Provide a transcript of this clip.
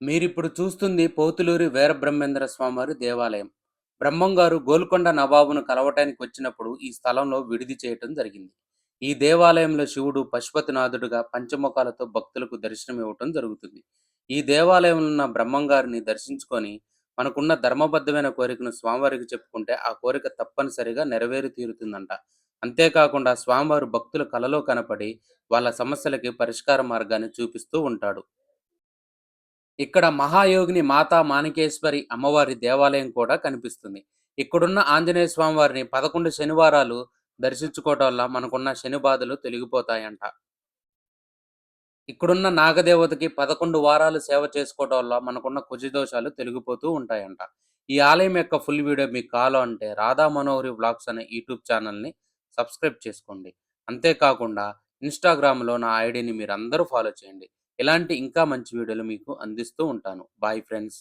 మీరిప్పుడు చూస్తుంది పోతులూరి వీరబ్రహ్మేంద్ర స్వామివారి దేవాలయం. బ్రహ్మంగారు గోల్కొండ నవాబును కలవటానికి వచ్చినప్పుడు ఈ స్థలంలో విడిది చేయటం జరిగింది. ఈ దేవాలయంలో శివుడు పశుపతినాథుడుగా పంచముఖాలతో భక్తులకు దర్శనం ఇవ్వటం జరుగుతుంది. ఈ దేవాలయంలో ఉన్న బ్రహ్మంగారిని దర్శించుకొని మనకున్న ధర్మబద్ధమైన కోరికను స్వామివారికి చెప్పుకుంటే ఆ కోరిక తప్పనిసరిగా నెరవేరి తీరుతుందంట. అంతేకాకుండా స్వామివారు భక్తుల కలలో కనపడి వాళ్ళ సమస్యలకి పరిష్కార మార్గాన్ని చూపిస్తూ ఉంటాడు. ఇక్కడ మహాయోగిని మాతా మాణికేశ్వరి అమ్మవారి దేవాలయం కూడా కనిపిస్తుంది. ఇక్కడున్న ఆంజనేయ స్వామి వారిని 11 శనివారాలు దర్శించుకోవటం వల్ల మనకున్న శని బాధలు తొలగిపోతాయంట. ఇక్కడున్న నాగదేవతకి 11 వారాలు సేవ చేసుకోవటం వల్ల మనకున్న కుజదోషాలు తొలగిపోతూ ఉంటాయంట. ఈ ఆలయం యొక్క ఫుల్ వీడియో మీకు కావాలంటే రాధా మనోహరి వ్లాగ్స్ అనే యూట్యూబ్ ఛానల్‌ని సబ్స్క్రైబ్ చేసుకోండి. అంతేకాకుండా ఇన్‌స్టాగ్రామ్‌లో నా ఐడీని మీరందరూ ఫాలో చేయండి. ఇలాంటి ఇంకా మంచి వీడియోలు మీకు అందిస్తూ ఉంటాను. Bye friends.